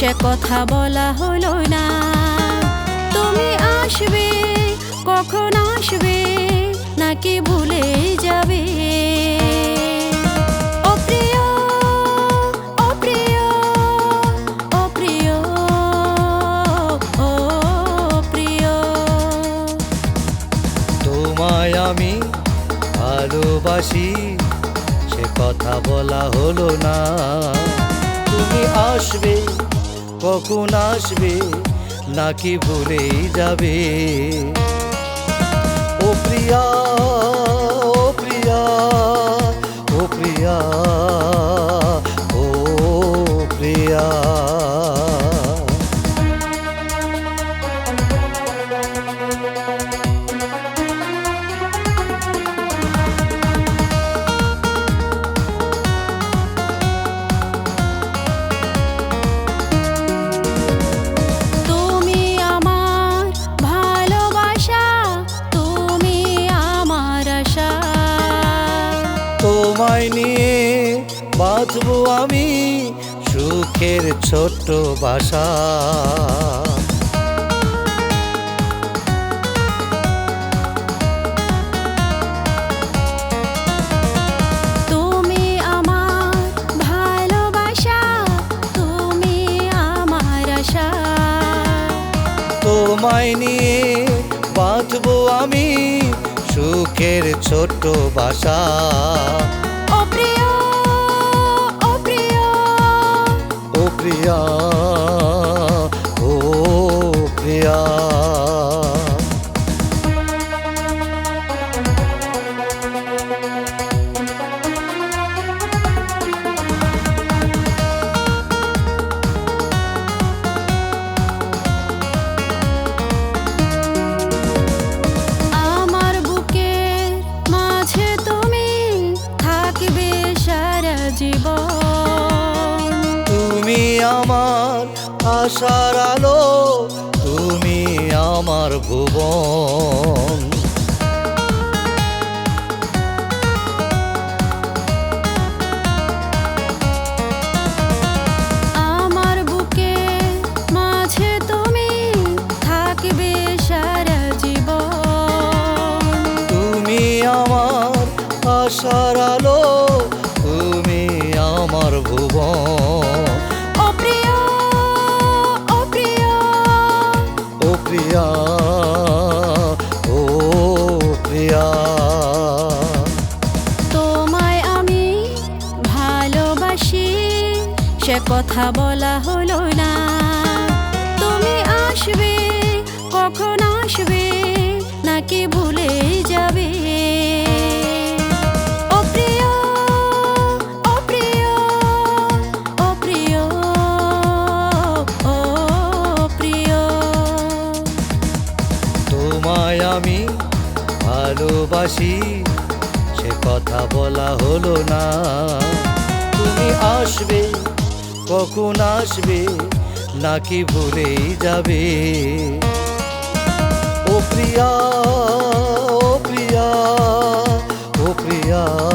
সে কথা বলা হলো না। তুমি আসবে, কখন আসবে, নাকি ভুলে যাবে? তোমায় আমি ভালোবাসি, সে কথা বলা হলো না। তুমি আসবে কখন আসবে নাকি ভুলেই যাবে? ও প্রিয়া তোমায় নিয়ে বাঁচবো আমি সুখের ছোট্ট বাসা। তুমি আমার ভালোবাসা তুমি আমার আশা। তোমায় নিয়ে বাঁচবো আমি সুখের ছোট্ট বাসা। ও আশার আলো তুমি আমার ভুবন। আমার সে কথা বলা হলো না। তুমি আসবে, কখন আসবে, নাকি ভুলে যাবে? তোমায় আমি ভালোবাসি, সে কথা বলা হলো না। তুমি আসবে কখন আসবে নাকি ভুলেই যাবে? ও প্রিয়া ও প্রিয়া ও প্রিয়া।